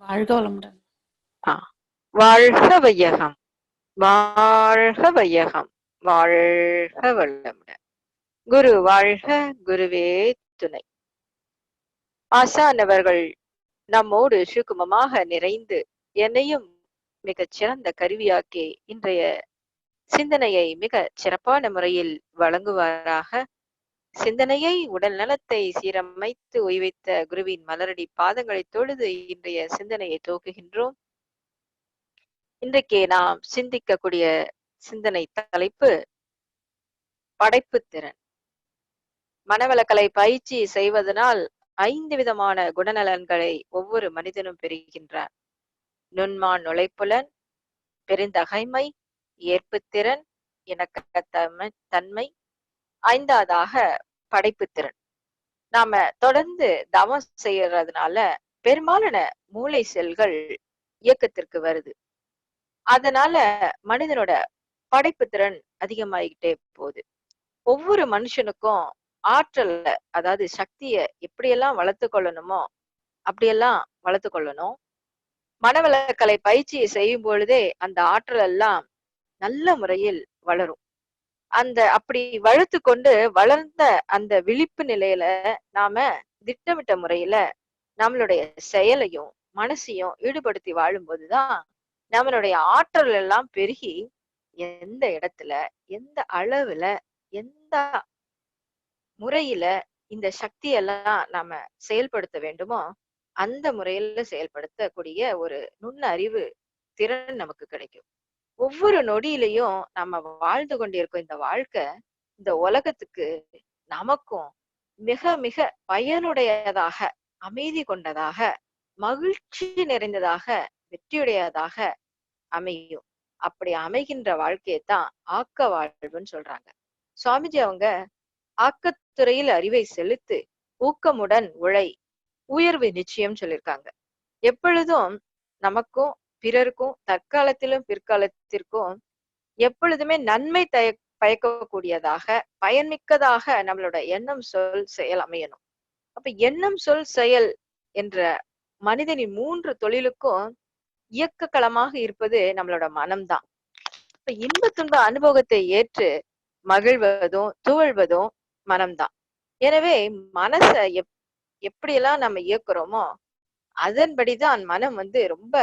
வாழ்க வளமுடன். வாழ்க வையகம். வாழ்க வையகம். வாழ்க வளமுடன். குரு வாழ்க குருவே துணை. ஆசானவர்கள் நம்மோடு சுக்குமமாக நிறைந்து என்னையும் மிகச் சிறந்த கருவியாக்கி இன்றைய சிந்தனையை மிக சிறப்பான முறையில் வழங்குவாராக. சிந்தனையை உடல் நலத்தை சீரமைத்து உய்வித்த குருவின் மலரடி பாதங்களை தொழுது இன்றைய சிந்தனையை துவக்குகின்றோம். இன்றைக்கு நாம் சிந்திக்கக்கூடிய சிந்தனை தலைப்பு படைப்பு திறன். மனவளக்கலை பயிற்சி செய்வதனால் ஐந்து விதமான குணநலன்களை ஒவ்வொரு மனிதனும் பெறுகின்றார் நுண்மான் நுழைப்புலன் பெருந்தகைமை ஏற்புத்திறன் இணக்கத்தன்மை தன்மை ஐந்தாவதாக படைப்பு திறன் நாம தொடர்ந்து தவம் செய்யறதுனால பெரும்பாலான மூளை செல்கள் இயக்கத்திற்கு வருது. அதனால மனிதனோட படைப்பு திறன் அதிகமாகிக்கிட்டே போகுது. ஒவ்வொரு மனுஷனுக்கும் ஆற்றல்ல அதாவது சக்திய எப்படியெல்லாம் வளர்த்து கொள்ளணுமோ அப்படியெல்லாம் வளர்த்து கொள்ளணும். மனவளக்கலை பயிற்சியை செய்யும் பொழுதே அந்த ஆற்றல் எல்லாம் நல்ல முறையில் வளரும். அந்த அப்படி வளர்த்து கொண்டு வளர்ந்த அந்த விழிப்பு நிலையில நாம திட்டமிட்ட முறையில நம்மளுடைய செயலையும் மனசையும் ஈடுபடுத்தி வாழும்போதுதான் நம்மளுடைய ஆற்றல் எல்லாம் பெருகி எந்த இடத்துல எந்த அளவுல எந்த முறையில இந்த சக்தியெல்லாம் நாம செயல்படுத்த வேண்டுமோ அந்த முறையில செயல்படுத்தக்கூடிய ஒரு நுண்ணறிவு திறன் நமக்கு கிடைக்கும். ஒவ்வொரு நொடியிலையும் நம்ம வாழ்ந்து கொண்டிருக்கும் இந்த வாழ்க்கை இந்த உலகத்துக்கு நமக்கும் மிக மிக பயனுடையதாக அமைதி கொண்டதாக மகிழ்ச்சி நிறைந்ததாக வெற்றியுடையதாக அமையும். அப்படி அமைகின்ற வாழ்க்கையை தான் ஆக்க வாழ்வுன்னு சொல்றாங்க. சுவாமிஜி அவங்க ஆக்கத்துறையில் அறிவை செலுத்து ஊக்கமுடன் உழை உயர்வு நிச்சயம் சொல்லியிருக்காங்க. எப்பொழுதும் நமக்கும் பிறருக்கும் தற்காலத்திலும் பிற்காலத்திற்கும் எப்பொழுதுமே நன்மை தய பயக்கக்கூடியதாக பயன்மிக்கதாக நம்மளோட எண்ணம் சொல் செயல் அமையணும். அப்ப எண்ணம் சொல் செயல் என்ற மனிதனின் மூன்று தொழிலுக்கும் இயக்க களமாக இருப்பது நம்மளோட மனம்தான். இப்ப இன்ப துன்ப அனுபவத்தை ஏற்று மகிழ்வதும் துவழ்வதும் மனம்தான். எனவே மனச எப் எப்படியெல்லாம் நம்ம இயக்குறோமோ அதன்படிதான் மனம் வந்து ரொம்ப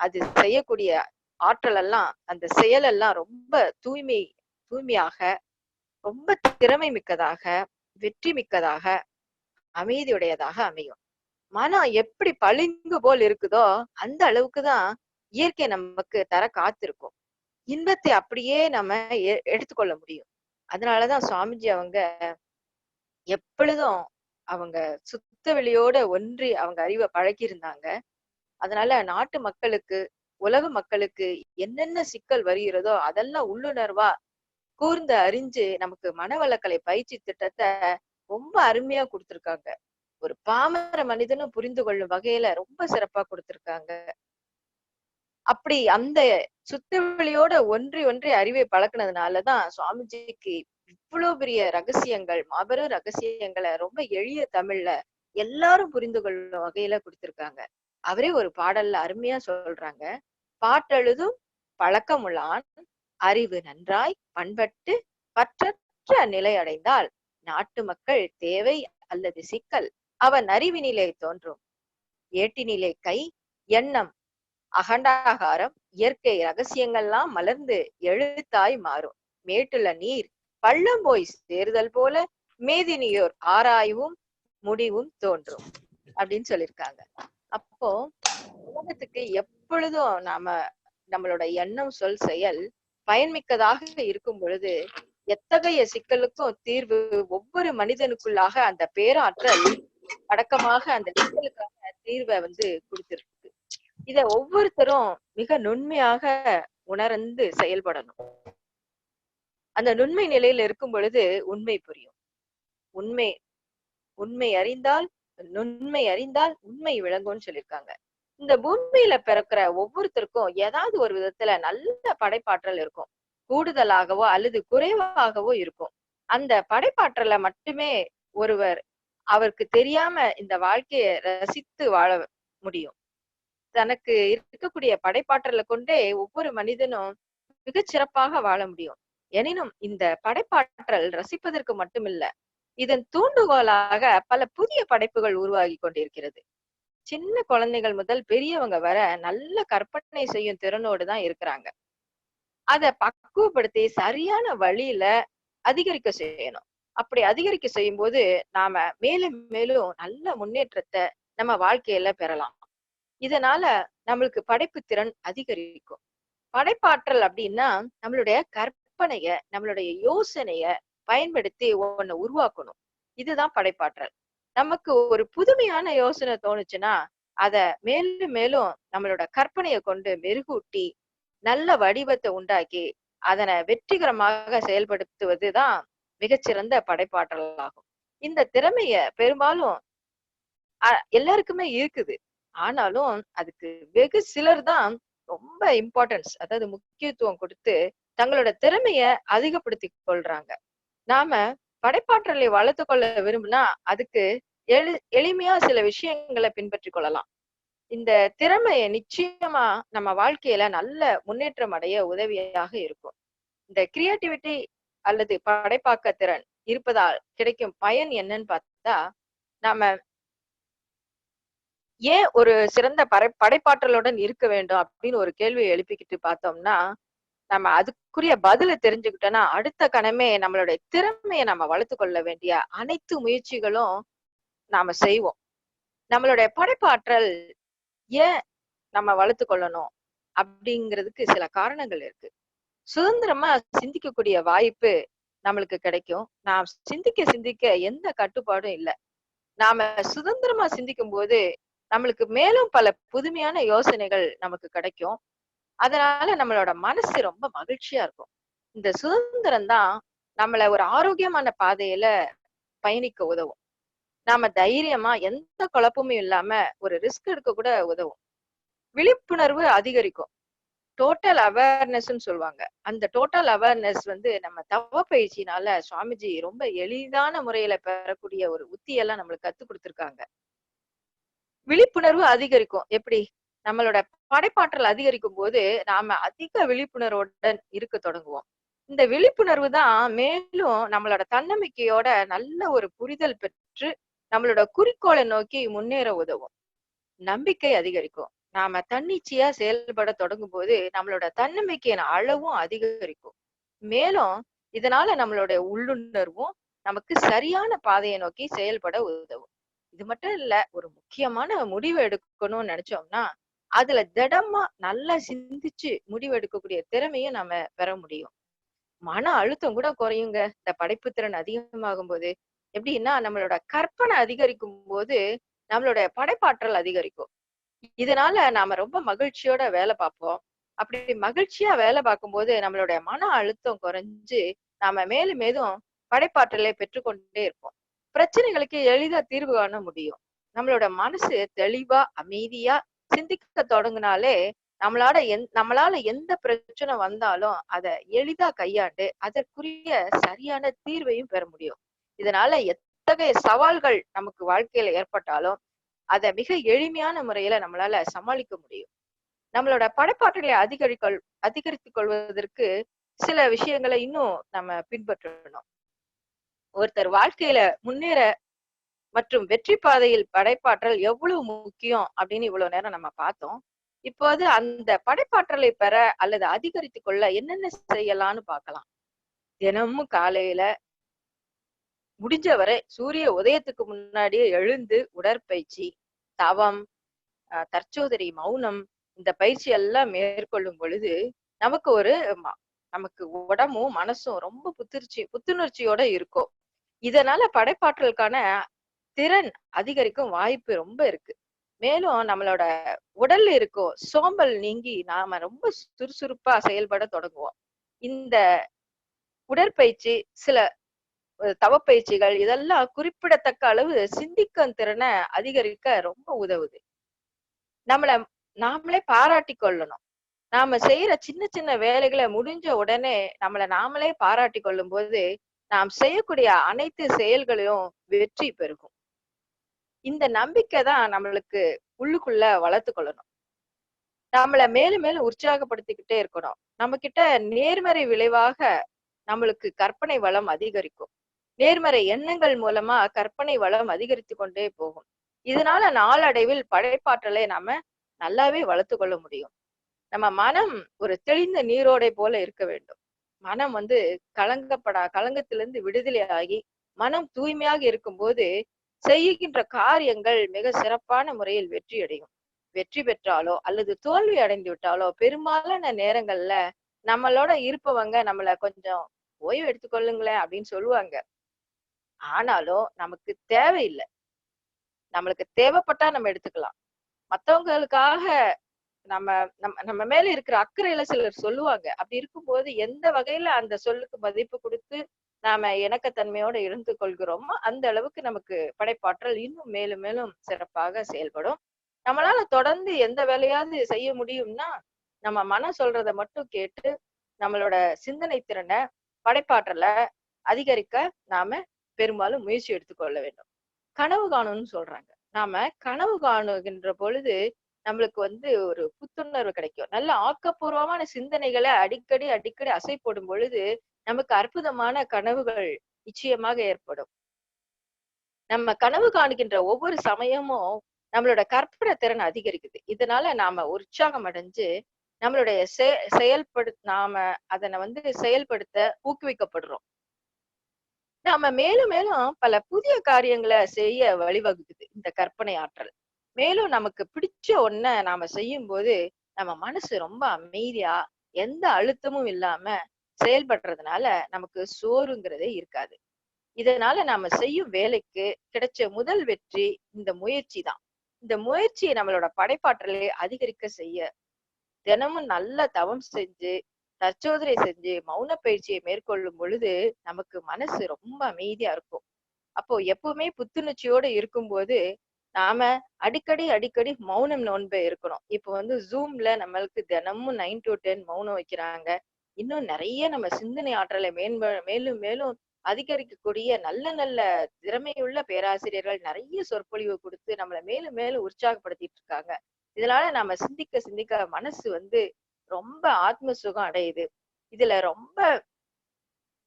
அது செய்யக்கூடிய ஆற்றல் எல்லாம் அந்த செயல் எல்லாம் ரொம்ப தூய்மை தூய்மையாக ரொம்ப திறமை மிக்கதாக வெற்றி மிக்கதாக அமைதியுடையதாக அமையும். மனம் எப்படி பளிங்கு போல் இருக்குதோ அந்த அளவுக்கு தான் இயற்கை நமக்கு தர காத்திருக்கும். இன்பத்தை அப்படியே நம்ம எடுத்துக்கொள்ள முடியும். அதனாலதான் சுவாமிஜி அவங்க எப்பொழுதும் அவங்க சுத்த வெளியோட ஒன்றி அவங்க அறிவை பழக்கி இருந்தாங்க அதனால நாட்டு மக்களுக்கு உலக மக்களுக்கு என்னென்ன சிக்கல் வருகிறதோ அதெல்லாம் உள்ளுணர்வா கூர்ந்து அறிஞ்சு நமக்கு மனவளக்கலை பயிற்சி திட்டத்தை ரொம்ப அருமையா கொடுத்திருக்காங்க. ஒரு பாமர மனிதனும் புரிந்து கொள்ளும் வகையில ரொம்ப சிறப்பா கொடுத்திருக்காங்க. அப்படி அந்த சுத்தவெளியோட ஒன்றி ஒன்றி அறிவை பழக்கினதுனாலதான் சுவாமிஜிக்கு இவ்வளவு பெரிய ரகசியங்கள் மாபெரும் ரகசியங்களை ரொம்ப எளிய தமிழ்ல எல்லாரும் புரிந்து கொள்ளும் வகையில கொடுத்திருக்காங்க. அவரே ஒரு பாடல்ல அருமையா சொல்றாங்க. பாட்டெழுதும் பழக்கமுள்ளான் அறிவு நன்றாய் பண்பட்டு பற்றற்ற நிலை அடைந்தால் நாட்டு மக்கள் தேவை அல்லது சிக்கல் அவன் அறிவினிலே தோன்றும். ஏட்டினிலே கை எண்ணம் அகண்டாகாரம் இயற்கை ரகசியங்கள்லாம் மலர்ந்து எழுத்தாய் மாறும். மேட்டுல நீர் பள்ளம் போய் சேருதல் போல மேதினியோர் ஆராய்வும் முடிவும் தோன்றும். அப்படின்னு சொல்லியிருக்காங்க. அப்போ உலகத்துக்கு எப்பொழுதும் நாம நம்மளோட எண்ணம் சொல் செயல் பயன்மிக்கதாக இருக்கும் பொழுது எத்தகைய சிக்கலுக்கும் தீர்வு ஒவ்வொரு மனிதனுக்குள்ளாக அந்த பேராற்றல் அடக்கமாக அந்த சிக்கலுக்கான தீர்வை வந்து கொடுத்திருக்கு. இத ஒவ்வொருத்தரும் மிக நுண்மையாக உணர்ந்து செயல்படணும். அந்த நுண்மை நிலையில இருக்கும் பொழுது உண்மை புரியும். உண்மை உண்மை அறிந்தால் நுண்மை அறிந்தால் உண்மை விளங்கும்னு சொல்லியிருக்காங்க. இந்த பூமியில பிறக்கிற ஒவ்வொருத்தருக்கும் ஏதாவது ஒரு விதத்துல நல்ல படைப்பாற்றல் இருக்கும். கூடுதலாகவோ அல்லது குறைவாகவோ இருக்கும். அந்த படைப்பாற்றலை மட்டுமே ஒருவர் அவருக்கு தெரியாம இந்த வாழ்க்கையை ரசித்து வாழ முடியும். தனக்கு இருக்கக்கூடிய படைப்பாற்றலை கொண்டே ஒவ்வொரு மனிதனும் மிகச் சிறப்பாக வாழ முடியும். எனினும் இந்த படைப்பாற்றல் ரசிப்பதற்கு மட்டுமில்ல இதன் தூண்டுகோலாக பல புதிய படைப்புகள் உருவாகி கொண்டிருக்கிறது. சின்ன குழந்தைகள் முதல் பெரியவங்க வர நல்ல கற்பனை செய்யும் திறனோடு தான் இருக்கிறாங்க. அத பக்குவப்படுத்தி சரியான வழியில அதிகரிக்க செய்யணும். அப்படி அதிகரிக்க செய்யும் போது நாம மேலும் மேலும் நல்ல முன்னேற்றத்தை நம்ம வாழ்க்கையில பெறலாம். இதனால நம்மளுக்கு படைப்பு திறன் அதிகரிக்கும். படைப்பாற்றல் அப்படின்னா நம்மளுடைய கற்பனைய நம்மளுடைய யோசனைய பயன்படுத்தி ஒண்ணு உருவாக்கணும். இதுதான் படைப்பாற்றல். நமக்கு ஒரு புதுமையான யோசனை தோணுச்சுன்னா அத மேலும் மேலும் நம்மளோட கற்பனையை கொண்டு மெருகூட்டி நல்ல வடிவத்தை உண்டாக்கி அதனை வெற்றிகரமாக செயல்படுத்துவதுதான் மிகச்சிறந்த படைப்பாற்றல் ஆகும் இந்த திறமைய பெரும்பாலும் எல்லாருக்குமே இருக்குது. ஆனாலும் அதுக்கு வெகு சிலர் தான் ரொம்ப இம்பார்ட்டன்ஸ் அதாவது முக்கியத்துவம் கொடுத்து தங்களோட திறமைய அதிகப்படுத்தி கொள்றாங்க. நாம படைப்பாற்றலை வளர்த்து கொள்ள விரும்பினா அதுக்கு எளி எளிமையா சில விஷயங்களை பின்பற்றி கொள்ளலாம். இந்த திறமைய நிச்சயமா நம்ம வாழ்க்கையில நல்ல முன்னேற்றம் அடைய உதவியாக இருக்கும். இந்த கிரியேட்டிவிட்டி அல்லது படைப்பாக்க திறன் இருப்பதால் கிடைக்கும் பயன் என்னன்னு பார்த்தா நாம ஏன் ஒரு சிறந்த படை படைப்பாற்றலுடன் இருக்க வேண்டும் அப்படின்னு ஒரு கேள்வியை எழுப்பிக்கிட்டு பார்த்தோம்னா நம்ம அதுக்குரிய பதில தெரிஞ்சுக்கிட்டோம்னா அடுத்த கணமே நம்மளுடைய திறமையை நம்ம வளர்த்து கொள்ள வேண்டிய அனைத்து முயற்சிகளும் நாம செய்வோம். நம்மளுடைய படைப்பாற்றல் ஏன் நம்ம வளர்த்து கொள்ளணும் அப்படிங்கிறதுக்கு சில காரணங்கள் இருக்கு. சுதந்திரமா சிந்திக்கக்கூடிய வாய்ப்பு நம்மளுக்கு கிடைக்கும். நாம் சிந்திக்க சிந்திக்க எந்த கட்டுப்பாடும் இல்லை. நாம சுதந்திரமா சிந்திக்கும் போது நம்மளுக்கு மேலும் பல புதுமையான யோசனைகள் நமக்கு கிடைக்கும். அதனால நம்மளோட மனசு ரொம்ப மகிழ்ச்சியா இருக்கும். இந்த சுதந்திரம் தான் நம்மள ஒரு ஆரோக்கியமான பாதையில பயணிக்க உதவும். நாம தைரியமா எந்த குழப்பமும் இல்லாம ஒரு ரிஸ்க் எடுக்க கூட உதவும். விழிப்புணர்வு அதிகரிக்கும். டோட்டல் அவேர்னஸ் சொல்லுவாங்க. அந்த டோட்டல் அவேர்னஸ் வந்து நம்ம தவ பயிற்சினால சுவாமிஜி ரொம்ப எளிதான முறையில பெறக்கூடிய ஒரு உத்தியெல்லாம் நம்மளுக்கு கத்து கொடுத்திருக்காங்க. விழிப்புணர்வு அதிகரிக்கும். எப்படி? நம்மளோட படைப்பாற்றல் அதிகரிக்கும் போது நாம அதிக விழிப்புணர்வுடன் இருக்க தொடங்குவோம். இந்த விழிப்புணர்வு தான் மேலும் நம்மளோட தன்னம்பிக்கையோட நல்ல ஒரு புரிதல் பெற்று நம்மளோட குறிக்கோளை நோக்கி முன்னேற உதவும். நம்பிக்கை அதிகரிக்கும். நாம தன்னிச்சையா செயல்பட தொடங்கும் போது நம்மளோட தன்னம்பிக்கையின் அளவும் அதிகரிக்கும். மேலும் இதனால நம்மளுடைய உள்ளுணர்வும் நமக்கு சரியான பாதையை நோக்கி செயல்பட உதவும். இது மட்டும் இல்ல ஒரு முக்கியமான முடிவு எடுக்கணும்னு நினைச்சோம்னா அதுல திடமா நல்லா சிந்திச்சு முடிவு எடுக்கக்கூடிய திறமையும் நம்ம பெற முடியும். மன அழுத்தம் கூட குறையுங்க. இந்த படைப்பு திறன் அதிகமாகும் போது எப்படின்னா நம்மளோட கற்பனை அதிகரிக்கும் போது நம்மளோட படைப்பாற்றல் அதிகரிக்கும். இதனால நாம ரொம்ப மகிழ்ச்சியோட வேலை பார்ப்போம். அப்படி மகிழ்ச்சியா வேலை பார்க்கும்போது நம்மளுடைய மன அழுத்தம் குறைஞ்சு நாம மேலும் மேலும் படைப்பாற்றலை பெற்றுக்கொண்டே இருப்போம். பிரச்சனைகளுக்கு எளிதா தீர்வு காண முடியும். நம்மளோட மனசு தெளிவா அமைதியா சிந்திக்க தொடங்கினாலே நம்மளால எந் நம்மளால எந்த பிரச்சனை வந்தாலும் அதை எளிதா கையாண்டு அதற்குரிய சரியான தீர்வையும் பெற முடியும். இதனால எத்தகைய சவால்கள் நமக்கு வாழ்க்கையில ஏற்பட்டாலும் அதை மிக எளிமையான முறையில நம்மளால சமாளிக்க முடியும். நம்மளோட படைப்பாற்றலை அதிகரிக்க அதிகரித்துக் கொள்வதற்கு சில விஷயங்களை இன்னும் நம்ம பின்பற்றணும். ஒருத்தர் வாழ்க்கையில முன்னேற மற்றும் வெற்றி பாதையில் படைப்பாற்றல் எவ்வளவு முக்கியம் அப்படின்னு இவ்வளவு நேரம் நம்ம பார்த்தோம். இப்போது அந்த படைப்பாற்றலை பெற அல்லது அதிகரித்துக் கொள்ள என்னென்ன செய்யலாம்னு பார்க்கலாம். தினமும் காலையில முடிஞ்ச வரை சூரிய உதயத்துக்கு முன்னாடியே எழுந்து உடற்பயிற்சி தவம் தற்சோதரி மௌனம் இந்த பயிற்சி எல்லாம் மேற்கொள்ளும் பொழுது நமக்கு ஒரு ம- நமக்கு உடம்பும் மனசும் ரொம்ப புத்துணர்ச்சி புத்துணர்ச்சியோட இருக்கும். இதனால படைப்பாற்றலுக்கான திறன் அதிகரிக்கும் வாய்ப்பு ரொம்ப இருக்கு. மேலும் நம்மளோட உடல்ல இருக்கும் சோம்பல் நீங்கி நாம ரொம்ப சுறுசுறுப்பா செயல்பட தொடங்குவோம். இந்த உடற்பயிற்சி சில தவப்பயிற்சிகள் இதெல்லாம் குறிப்பிடத்தக்க அளவு சிந்திக்கும் திறனை அதிகரிக்க ரொம்ப உதவுது. நம்மள நாமளே பாராட்டி கொள்ளணும். நாம செய்யற சின்ன சின்ன வேலைகளை முடிஞ்ச உடனே நம்மள நாமளே பாராட்டி கொள்ளும் போது நாம் செய்யக்கூடிய அனைத்து செயல்களையும் வெற்றி பெருகும். இந்த நம்பிக்கை தான் நம்மளுக்கு உள்ளுக்குள்ள வளர்த்து கொள்ளணும். நம்மள மேலும் மேலும் உற்சாகப்படுத்திக்கிட்டே இருக்கணும். நம்ம கிட்ட நேர்மறை விளைவாக நம்மளுக்கு கற்பனை வளம் அதிகரிக்கும். நேர்மறை எண்ணங்கள் மூலமா கற்பனை வளம் அதிகரித்து கொண்டே போகும். இதனால நாளடைவில் படைப்பாற்றலை நாம நல்லாவே வளர்த்து கொள்ள முடியும். நம்ம மனம் ஒரு தெளிந்த நீரோடை போல இருக்க வேண்டும். மனம் வந்து கலங்கப்படா கலங்கத்திலிருந்து விடுதலை ஆகி மனம் தூய்மையாக இருக்கும்போது செய்கின்ற காரியங்கள் மிக சிறப்பான முறையில் வெற்றி அடையும் வெற்றி பெற்றாலோ அல்லது தோல்வி அடைந்து விட்டாலோ பெரும்பாலான நேரங்கள்ல நம்மளோட இருப்பவங்க நம்மள கொஞ்சம் ஓய்வு எடுத்துக்கொள்ளுங்களேன் அப்படின்னு சொல்லுவாங்க. ஆனாலும் நமக்கு தேவையில்லை. நம்மளுக்கு தேவைப்பட்டா நம்ம எடுத்துக்கலாம். மத்தவங்களுக்காக நம்ம நம்ம நம்ம மேல இருக்கிற அக்கறையில சிலர் சொல்லுவாங்க. அப்படி இருக்கும்போது எந்த வகையில அந்த சொல்லுக்கு மதிப்பு கொடுத்து நாம இணக்கத்தன்மையோட இருந்து கொள்கிறோமோ அந்த அளவுக்கு நமக்கு படைப்பாற்றல் இன்னும் மேலும் மேலும் சிறப்பாக செயல்படும். நம்மளால தொடர்ந்து எந்த வேலையாவது செய்ய முடியும்னா நம்ம மனம் சொல்றத மட்டும் கேட்டு நம்மளோட சிந்தனை திறனை படைப்பாற்றலை அதிகரிக்க நாம பெரும்பாலும் முயற்சி எடுத்துக்கொள்ள வேண்டும். கனவு காணும்னு சொல்றாங்க. நாம கனவு காணுகின்ற பொழுது நம்மளுக்கு வந்து ஒரு புத்துணர்வு கிடைக்கும். நல்ல ஆக்கப்பூர்வமான சிந்தனைகளை அடிக்கடி அடிக்கடி அசை போடும் பொழுது நமக்கு அற்புதமான கனவுகள் நிச்சயமாக ஏற்படும். நம்ம கனவு காணுகின்ற ஒவ்வொரு சமயமும் நம்மளோட கற்பனை திறன் அதிகரிக்குது. இதனால நாம உற்சாகம் அடைஞ்சு நம்மளுடைய செயல்படு நாம அதனை வந்து செயல்படுத்த ஊக்குவிக்கப்படுறோம். நாம மேலும் மேலும் பல புதிய காரியங்களை செய்ய வழிவகுக்குது இந்த கற்பனை ஆற்றல். மேலும் நமக்கு பிடிச்ச ஒன்ன நாம செய்யும் போது நம்ம மனசு ரொம்ப அமைதியா எந்த அழுத்தமும் இல்லாம செயல்படுறதுனால நமக்கு சோறுங்கிறதே இருக்காது. இதனால நாம செய்யும் வேலைக்கு கிடைச்ச முதல் வெற்றி இந்த முயற்சி தான். இந்த முயற்சியை நம்மளோட படைப்பாற்றலை அதிகரிக்க செய்ய தினமும் நல்ல தவம் செஞ்சு தற்சோதனை செஞ்சு மௌன பயிற்சியை மேற்கொள்ளும் பொழுது நமக்கு மனசு ரொம்ப அமைதியா இருக்கும். அப்போ எப்பவுமே புத்துணர்ச்சியோட இருக்கும்போது நாம அடிக்கடி அடிக்கடி மௌனம் நோன்பு இருக்கணும். இப்போ வந்து ஜூம்ல நம்மளுக்கு தினமும் நைன் டு டென் மௌனம் வைக்கிறாங்க. இன்னும் நிறைய நம்ம சிந்தனை ஆற்றலை மேன்ப மேலும் மேலும் அதிகரிக்கக்கூடிய நல்ல நல்ல திறமையுள்ள பேராசிரியர்கள் நிறைய சொற்பொழிவு கொடுத்து நம்மளை மேலும் மேலும் உற்சாகப்படுத்திட்டு இருக்காங்க. இதனால நாம சிந்திக்க சிந்திக்க மனசு வந்து ரொம்ப ஆத்ம சுகம் அடையுது. இதுல ரொம்ப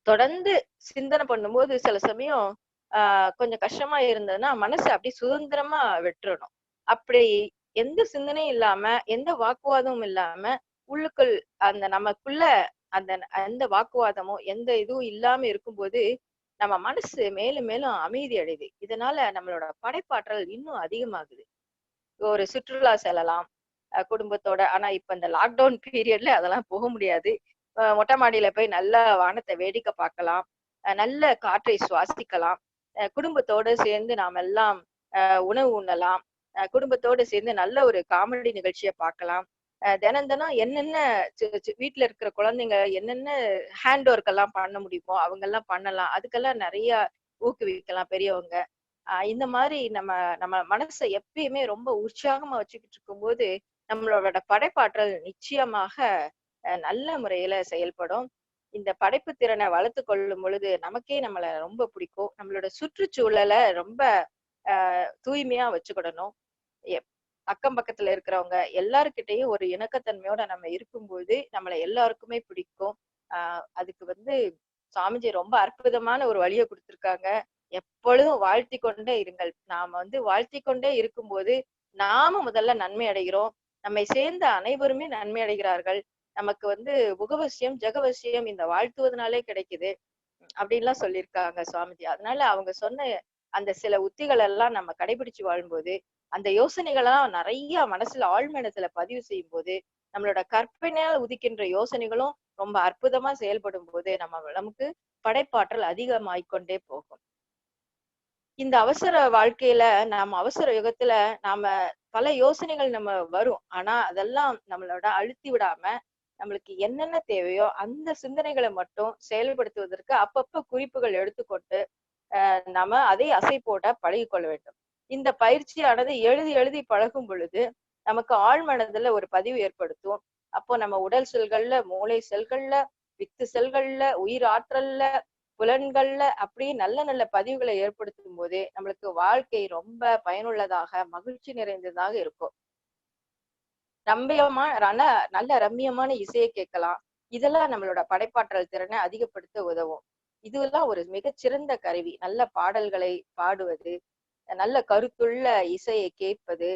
தொடர்ந்து சிந்தனை பண்ணும்போது சில சமயம் ஆஹ் கொஞ்சம் கஷ்டமா இருந்ததுன்னா மனசு அப்படியே சுதந்திரமா விட்டுறணும். அப்படி எந்த சிந்தனையும் இல்லாம எந்த வாக்குவாதமும் இல்லாம உள்ளுக்குள் அந்த நமக்குள்ள அந்த எந்த வாக்குவாதமோ எந்த இதுவும் இல்லாம இருக்கும்போது நம்ம மனசு மேலும் மேலும் அமைதி அடையுது. இதனால நம்மளோட படைப்பாற்றல் இன்னும் அதிகமாகுது. ஒரு சுற்றுலா செல்லலாம் குடும்பத்தோட. ஆனா இப்ப இந்த லாக்டவுன் பீரியட்ல அதெல்லாம் போக முடியாது. மொட்டை மாடியில போய் நல்ல வானத்தை வேடிக்கை பார்க்கலாம் நல்ல காற்றை சுவாசிக்கலாம். குடும்பத்தோட சேர்ந்து நாம் எல்லாம் உணவு உண்ணலாம். குடும்பத்தோட சேர்ந்து நல்ல ஒரு காமெடி நிகழ்ச்சியை பார்க்கலாம். தினம் தினம் என்னென்ன வீட்டுல இருக்கிற குழந்தைங்க என்னென்ன ஹேண்ட் ஒர்க் எல்லாம் பண்ண முடியுமோ அவங்க எல்லாம் பண்ணலாம். அதுக்கெல்லாம் நிறைய ஊக்குவிக்கலாம் பெரியவங்க. ஆஹ் இந்த மாதிரி நம்ம நம்ம மனசை எப்பயுமே ரொம்ப உற்சாகமா வச்சுக்கிட்டு இருக்கும்போது நம்மளோட படைப்பாற்றல் நிச்சயமாக நல்ல முறையில செயல்படும். இந்த படைப்பு திறனை வளர்த்து கொள்ளும் பொழுது நமக்கே நம்மள ரொம்ப பிடிக்கும். நம்மளோட சுற்றுச்சூழலை ரொம்ப ஆஹ் தூய்மையா வச்சுக்கிடணும். அக்கம் பக்கத்துல இருக்கிறவங்க எல்லாருக்கிட்டையும் ஒரு இணக்கத்தன்மையோட நம்ம இருக்கும்போது நம்மள எல்லாருக்குமே பிடிக்கும். ஆஹ் அதுக்கு வந்து சுவாமிஜி ரொம்ப அற்புதமான ஒரு வழியை கொடுத்திருக்காங்க. எப்பொழுதும் வாழ்த்தி கொண்டே இருங்கள். நாம வந்து வாழ்த்தி கொண்டே இருக்கும்போது நாம முதல்ல நன்மை அடைகிறோம். நம்மை சேர்ந்த அனைவருமே நன்மை அடைகிறார்கள். நமக்கு வந்து முகவசியம் ஜெகவசியம் இந்த வாழ்த்துவதனாலே கிடைக்குது அப்படின்லாம் சொல்லியிருக்காங்க சுவாமிஜி அதனால அவங்க சொன்ன அந்த சில உத்திகள் எல்லாம் நம்ம கடைபிடிச்சு வாழும்போது அந்த யோசனைகள் எல்லாம் நிறைய மனசுல ஆழ்மனத்துல பதிவு செய்யும் போது நம்மளோட கற்பனையால் உதிக்கின்ற யோசனைகளும் ரொம்ப அற்புதமா செயல்படும் போது நம்ம நமக்கு படைப்பாற்றல் அதிகமாய்கொண்டே போகும். இந்த அவசர வாழ்க்கையில நாம அவசர யுகத்துல நாம பல யோசனைகள் நம்ம வரும். ஆனா அதெல்லாம் நம்மளோட அழுத்தி விடாம நம்மளுக்கு என்னென்ன தேவையோ அந்த சிந்தனைகளை மட்டும் செயல்படுத்துவதற்கு அப்பப்ப குறிப்புகள் எடுத்துக்கொண்டு அஹ் அதை அசை போட பழகி கொள்ள வேண்டும். இந்த பயிற்சியானது எழுதி எழுதி பழகும் பொழுது நமக்கு ஆழ்மனதுல ஒரு பதிவு ஏற்படுத்தும். அப்போ நம்ம உடல் செல்கள்ல மூளை செல்கள்ல வித்து செல்கள்ல உயிர் ஆற்றல்ல புலன்கள்ல அப்படியே நல்ல நல்ல பதிவுகளை ஏற்படுத்தும் போது நம்மளுக்கு வாழ்க்கை ரொம்ப பயனுள்ளதாக மகிழ்ச்சி நிறைந்ததாக இருக்கும். ரம்மியமா நல்ல நல்ல ரம்மியமான இசையை கேட்கலாம். இதெல்லாம் நம்மளோட படைப்பாற்றல் திறனை அதிகப்படுத்த உதவும். இதெல்லாம் ஒரு மிகச்சிறந்த கருவி. நல்ல பாடல்களை பாடுவது நல்ல கருத்துள்ள இசையை கேட்பது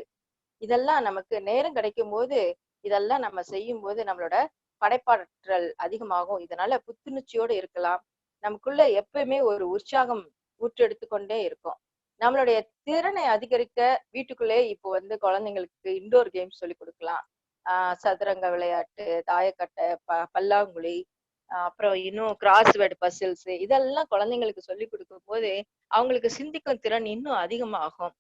இதெல்லாம் நமக்கு நேரம் கிடைக்கும் போது இதெல்லாம் நம்ம செய்யும் போது நம்மளோட படைப்பாற்றல் அதிகமாகும். இதனால புத்துணர்ச்சியோடு இருக்கலாம். நமக்குள்ள எப்பயுமே ஒரு உற்சாகம் ஊற்றெடுத்து கொண்டே இருக்கும். நம்மளுடைய திறனை அதிகரிக்க வீட்டுக்குள்ளே இப்போ வந்து குழந்தைங்களுக்கு இன்டோர் கேம்ஸ் சொல்லி கொடுக்கலாம். ஆஹ் சதுரங்க விளையாட்டு தாயக்கட்டை ப பல்லாங்குழி அப்புறம் இன்னும் கிராஸ்வேர்டு பசில்ஸ் இதெல்லாம் குழந்தைங்களுக்கு சொல்லி கொடுக்கும் போது அவங்களுக்கு சிந்திக்கும் திறன் இன்னும் அதிகமாகும்.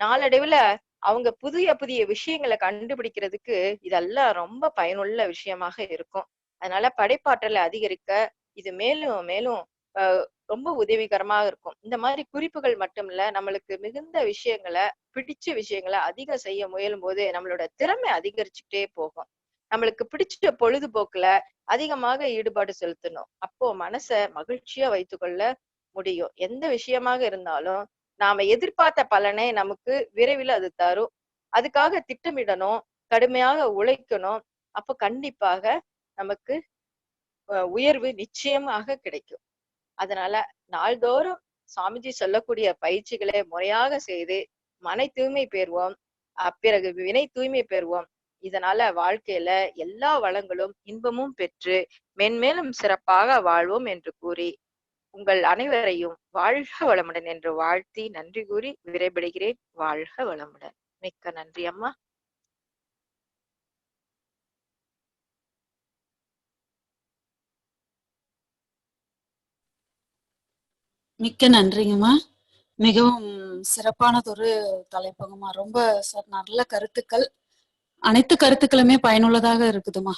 நாளடைவுல அவங்க புதிய புதிய விஷயங்களை கண்டுபிடிக்கிறதுக்கு இதெல்லாம் ரொம்ப பயனுள்ள விஷயமாக இருக்கும். அதனால படைப்பாற்றலை அதிகரிக்க இது மேலும் மேலும் ரொம்ப உதவிகரமாக இருக்கும். இந்த மாதிரி குறிப்புகள் மட்டும் இல்ல நம்மளுக்கு மிகுந்த விஷயங்களை பிடிச்ச விஷயங்களை அதிகம் செய்ய முயலும் போது நம்மளோட திறமை அதிகரிச்சுக்கிட்டே போகும். நம்மளுக்கு பிடிச்ச பொழுதுபோக்குல அதிகமாக ஈடுபாடு செலுத்தணும். அப்போ மனசை மகிழ்ச்சியா வைத்துக்கொள்ள முடியும். எந்த விஷயமாக இருந்தாலும் நாம எதிர்பார்த்த பலனை நமக்கு விரைவில் அது தரும். அதுக்காக திட்டமிடணும் கடுமையாக உழைக்கணும். அப்போ கண்டிப்பாக நமக்கு உயர்வு நிச்சயமாக கிடைக்கும். அதனால நாள்தோறும் சாமிஜி சொல்லக்கூடிய பயிற்சிகளை முறையாக செய்து மனை தூய்மை பெறுவோம். பிறகு வினை தூய்மை பெறுவோம். இதனால வாழ்க்கையில எல்லா வளங்களும் இன்பமும் பெற்று மென்மேலும் சிறப்பாக வாழ்வோம் என்று கூறி உங்கள் அனைவரையும் வாழ்க வளமுடன் என்று வாழ்த்தி நன்றி கூறி விரைபடுகிறேன் வாழ்க வளமுடன். மிக்க நன்றி அம்மா. மிக்க நன்றிங்கம்மா. மிகவும் சிறப்பானதொரு தலைப்புங்கம்மா. ரொம்ப ச- நல்ல கருத்துக்கள். அனைத்து கருத்துக்களுமே பயனுள்ளதாக இருக்குதுமா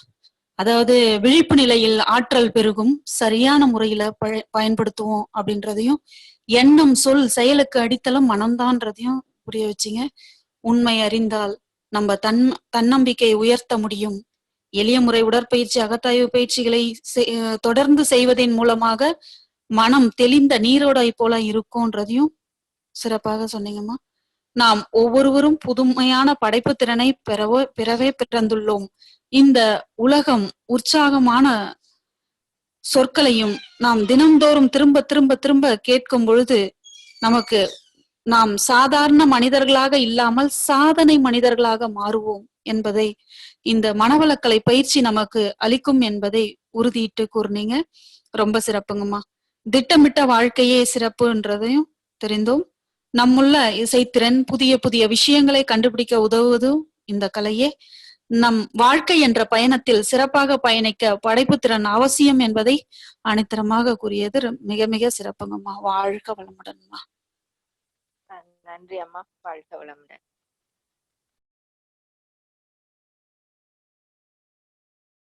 அதாவது விழிப்பு நிலையில் ஆற்றல் பெருகும் சரியான முறையில பயன்படுத்துவோம் அப்படின்றதையும் எண்ணம் சொல் செயலுக்கு அடித்தளம் மனம்தான்றதையும் புரிய வச்சீங்க. உண்மை அறிந்தால் நம்ம தன் தன்னம்பிக்கை உயர்த்த முடியும். எளிய முறை உடற்பயிற்சி அகத்தாய்வு பயிற்சிகளை செய்- அஹ் தொடர்ந்து செய்வதன் மூலமாக மனம் தெளிந்த நீரோடை போல இருக்கும்ன்றதையும் சிறப்பாக சொன்னீங்கம்மா. நாம் ஒவ்வொருவரும் புதுமையான படைப்பு திறனை பெறவோ பெறவே பிறந்துள்ளோம் இந்த உலகம் உற்சாகமான சொற்களையும் நாம் தினம்தோறும் திரும்ப திரும்ப திரும்ப கேட்கும் பொழுது நமக்கு நாம் சாதாரண மனிதர்களாக இல்லாமல் சாதனை மனிதர்களாக மாறுவோம் என்பதை இந்த மனவளக்கலை பயிற்சி நமக்கு அளிக்கும் என்பதை உறுதியிட்டு கூறினீங்க. ரொம்ப சிறப்புங்கம்மா. திட்டமிட்ட வாழ்க்கையே சிறப்புன்றதையும் தெரிந்தோம். நம்முள்ள இசைத்திறன் புதிய புதிய விஷயங்களை கண்டுபிடிக்க உதவுவதும் இந்த கலையே. நம் வாழ்க்கை என்ற பயணத்தில் சிறப்பாக பயணிக்க படைப்பு திறன் அவசியம் என்பதை அனைத்தரமாக கூறியது. மிக மிக சிறப்புங்கம்மா. வாழ்க வளமுடன்மா. நன்றி அம்மா. வாழ்க வளமுடன்.